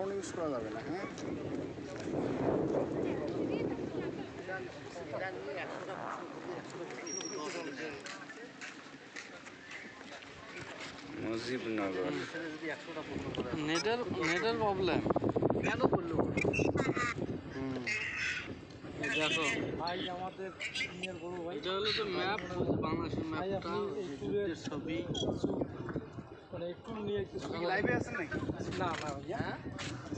Drone use করা যাবে না হ্যাঁ? মুজিবনগর। নেটের নেটের প্রবলেম কেন করল দেখো ভাই আমাদের এটা হলো তো ম্যাপ বাংলাদেশের ম্যাপটা আপনি ছবি। মানে একটু নিয়ে কিছু লাইভে আছেন নাকি? না না ভাইয়া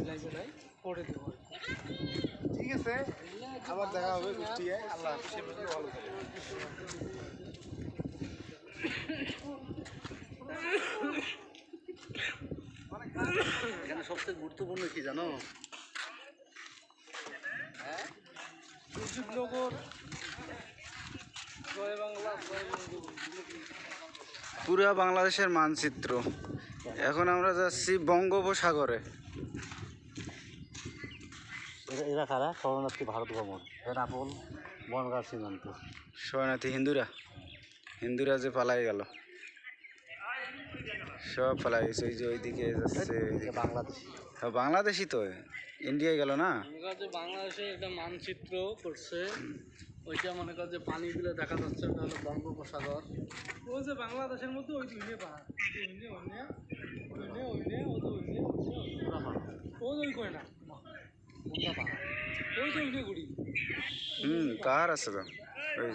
লাইভে নাই পরে দেবো ঠিক আছে আবার দেখা হবে আল্লাহ ভালো। এখানে সবচেয়ে গুরুত্বপূর্ণ কি জানো? মুজিবনগর জয় বাংলা জয় বঙ্গবন্ধু পুরা বাংলাদেশের মানচিত্র। এখন আমরা যাচ্ছি বঙ্গোপসাগরে। এরা কারা? শরণার্থী ভারত ভ্রমণ। এরা আপন বনগাঁ সীমান্ত। শরণার্থী হিন্দুরা? হিন্দুরা যে পালাই গেল। সব পালাই গেছে। ওই যে ওইদিকে যাচ্ছে। বাংলাদেশ। বাংলাদেশই তো। ইন্ডিয়ায় গেল না? বাংলাদেশের একটা মানচিত্র করছে ওইটা মনে কর যে পানিগুলো দেখা যাচ্ছে ওটা হলো বঙ্গোপসাগর। ও যে বাংলাদেশের মধ্যে ওই দুইনে পাহাড়। ওইনে ওইনে ওইনে ওইনে ও তো ওইনে ও তো ওই কয় না ওই তো ওইনে ঘুরি হুম পাহাড় আছে তো। ওই